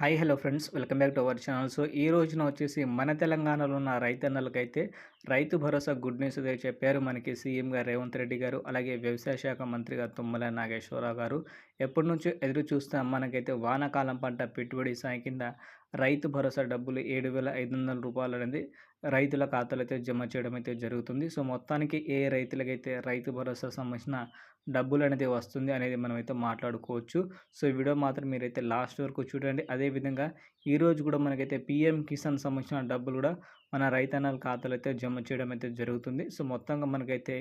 Hi hello friends welcome back to our channel. So ఈ రోజున వచ్చేసి మన తెలంగాణలో ఉన్న రైతన్నలకైతే రైతు భరోసా గుడ్ న్యూస్ అయితే చెప్పారు మనకి సీఎం రేవంత్ రెడ్డి గారు అలాగే వ్యవసాయ శాఖ మంత్రి గారు తుమ్మల నాగేశ్వరరావు గారు. ఎప్పటి నుంచో ఎదురు చూస్తాం మనకైతే వానాకాలం పంట పెట్టుబడి సాయం కింద రైతు భరోసా డబ్బులు ఏడు వేల ఐదు వందల రూపాయలు అనేది రైతుల ఖాతాలు అయితే జమ చేయడం అయితే జరుగుతుంది. సో మొత్తానికి ఏ రైతులకైతే రైతు భరోసా సంబంధించిన డబ్బులు అనేది వస్తుంది అనేది మనమైతే మాట్లాడుకోవచ్చు. సో ఈ వీడియో మాత్రం మీరైతే లాస్ట్ వరకు చూడండి. అదేవిధంగా ఈరోజు కూడా మనకైతే పిఎం కిసాన్ సంబంధించిన డబ్బులు కూడా మన రైతన్నల ఖాతాలు అయితే జమ చేయడం అయితే జరుగుతుంది. సో మొత్తంగా మనకైతే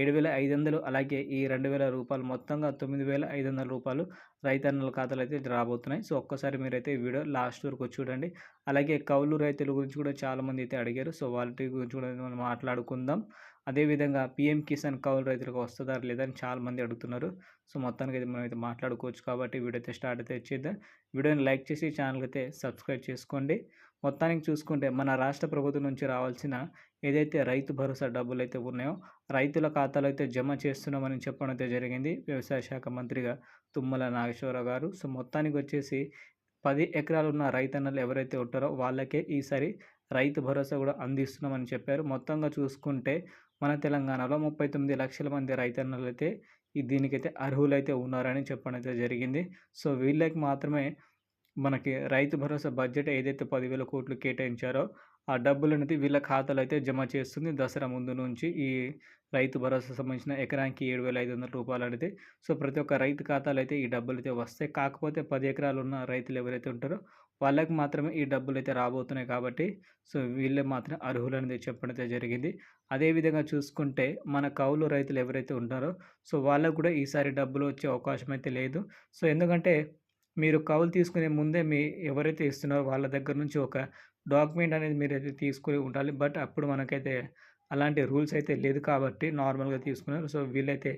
ఏడు వేల ఐదు వందలు అలాగే ఈ రెండు వేల రూపాయలు మొత్తంగా తొమ్మిది వేల ఐదు వందల రూపాయలు రైతన్నల ఖాతాలు అయితే రాబోతున్నాయి. సో ఒక్కసారి మీరైతే వీడియో లాస్ట్ వరకు చూడండి. అలాగే కౌలు రైతుల గురించి కూడా చాలామంది అయితే అడిగారు. సో వాటి గురించి కూడా మనం మాట్లాడుకుందాం. అదేవిధంగా పిఎం కిసాన్ కౌలు రైతులకు వస్తుందా లేదని చాలామంది అడుగుతున్నారు. సో మొత్తానికి అయితే మనం అయితే మాట్లాడుకోవచ్చు కాబట్టి వీడియో అయితే స్టార్ట్ అయితే ఇచ్చేద్దాం వీడియోని లైక్ చేసి ఛానల్ అయితే సబ్స్క్రైబ్ చేసుకోండి. మొత్తానికి చూసుకుంటే మన రాష్ట్ర ప్రభుత్వం నుంచి రావాల్సిన ఏదైతే రైతు భరోసా డబ్బులు అయితే ఉన్నాయో రైతుల ఖాతాలో అయితే జమ చేస్తున్నామని చెప్పడం అయితే జరిగింది. వ్యవసాయ శాఖ మంత్రిగా తుమ్మల నాగేశ్వరరావు గారు. సో మొత్తానికి వచ్చేసి పది ఎకరాలు ఉన్న రైతన్నలు ఎవరైతే ఉంటారో వాళ్ళకే ఈసారి రైతు భరోసా కూడా అందిస్తున్నామని చెప్పారు. మొత్తంగా చూసుకుంటే మన తెలంగాణలో ముప్పై తొమ్మిది లక్షల మంది రైతన్నలు అయితే దీనికైతే అర్హులైతే ఉన్నారని చెప్పడం అయితే జరిగింది. సో వీళ్ళకి మాత్రమే మనకి రైతు భరోసా బడ్జెట్ ఏదైతే పదివేల కోట్లు కేటాయించారో ఆ డబ్బులు అనేది వీళ్ళ ఖాతాలో అయితే జమ చేస్తుంది. దసరా ముందు నుంచి ఈ రైతు భరోసా సంబంధించిన ఎకరానికి ఏడు వేల ఐదు వందల రూపాయలు అనేది సో ప్రతి ఒక్క రైతు ఖాతాలో అయితే ఈ డబ్బులు అయితే వస్తాయి. కాకపోతే పది ఎకరాలు ఉన్న రైతులు ఎవరైతే ఉంటారో వాళ్ళకి మాత్రమే ఈ డబ్బులు అయితే రాబోతున్నాయి కాబట్టి సో వీళ్ళే మాత్రం అర్హులు అనేది చెప్పడం అయితే జరిగింది. అదేవిధంగా చూసుకుంటే మన కౌలు రైతులు ఎవరైతే ఉంటారో సో వాళ్ళకు కూడా ఈసారి డబ్బులు వచ్చే అవకాశం అయితే లేదు. సో ఎందుకంటే మీరు కౌలు తీసుకునే ముందే మీ ఎవరైతే ఇస్తున్నారో వాళ్ళ దగ్గర నుంచి ఒక డాక్యుమెంట్ అనేది మీరు అయితే తీసుకుని ఉండాలి. బట్ అప్పుడు మనకైతే అలాంటి రూల్స్ అయితే లేదు కాబట్టి నార్మల్గా తీసుకున్నారు. సో వీళ్ళైతే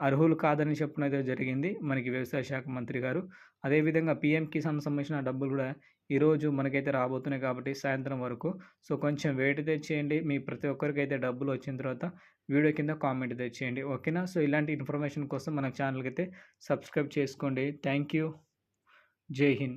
అర్హులు కాదని చెప్పడం అయితే జరిగింది. మనకి వ్యవసాయ శాఖ మంత్రి గారు. అదేవిధంగా పిఎం కిసాన్ సంబంధించిన డబ్బులు కూడా ఈరోజు మనకైతే రాబోతున్నాయి కాబట్టి సాయంత్రం వరకు. సో కొంచెం వెయిట్ తెచ్చేయండి మీ ప్రతి ఒక్కరికి అయితే డబ్బులు వచ్చిన తర్వాత వీడియో కింద కామెంట్ తెచ్చేయండి ఓకేనా? సో ఇలాంటి ఇన్ఫర్మేషన్ కోసం మన ఛానల్కి అయితే సబ్స్క్రైబ్ చేసుకోండి. Thank you. ಜೈ ಹಿಂದ್